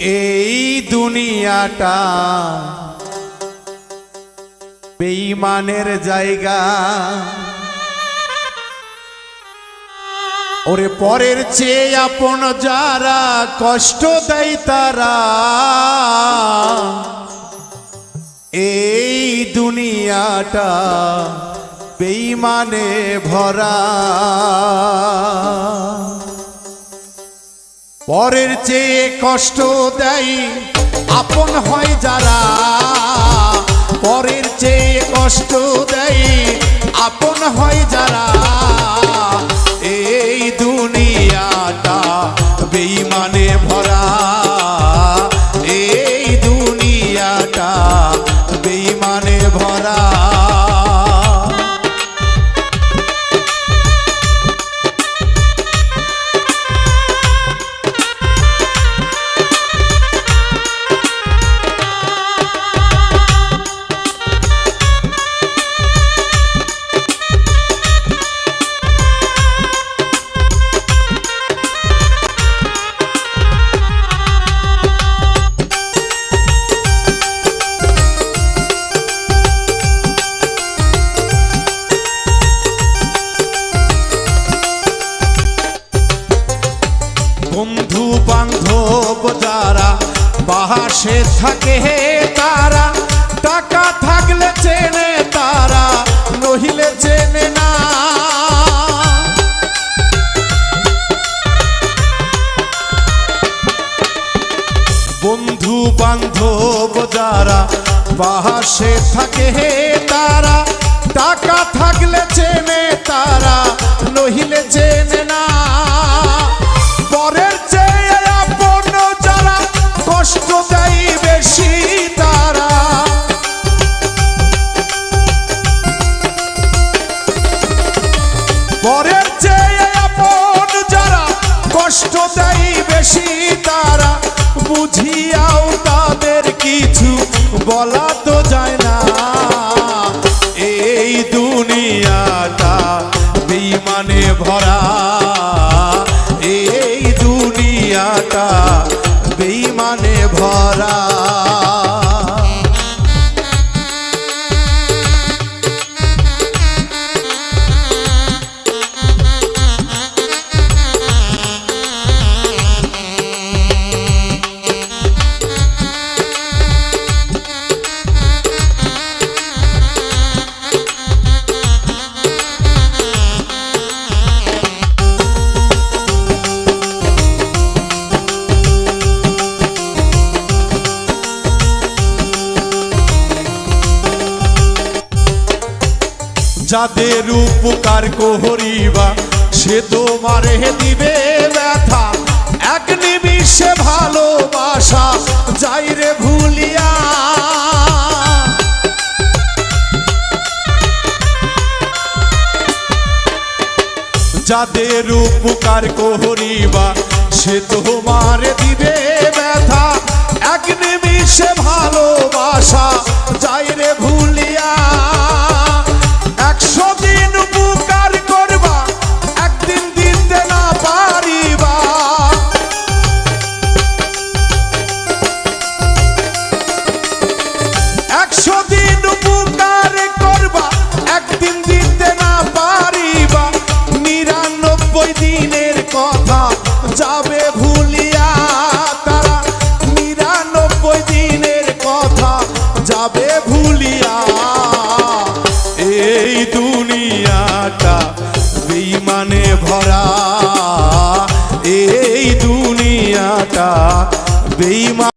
এই দুনিয়াটা বেইমানের জায়গা। ওরে পরের চেয়ে আপন যারা কষ্ট দেয় তারা। এই দুনিয়াটা বেইমানে ভরা। পরের চেয়ে কষ্ট দেয় আপন হয় যারা। পরের চেয়ে কষ্ট দেয় আপন হয় যারা। বন্ধু বান্ধব যারা বাহাসে থাকে তারা, টাকা থাকলে চেনে তারা, নহিলে চেনে না। বন্ধু বান্ধব যারা বাহাসে থাকে তারা, টাকা থাকলে চেনে তারা, নহিলে চেনে দেয় বেশি তারা বুঝিয়াও তাদের কিছু বলা তো যায় না। এই দুনিয়াটা বিমানে ভরা। এই দুনিয়াটা বিমানে ভরা। যাদের উপকার করিবা, সে তোমারে দিবে ব্যথা। এক নিমিষে ভালোবাসা, যাই রে ভুলিয়া। যাদের উপকার করিবা, সে তোমার দুনিয়াটা বেইমানে ভরা। এই দুনিয়াটা বেইমান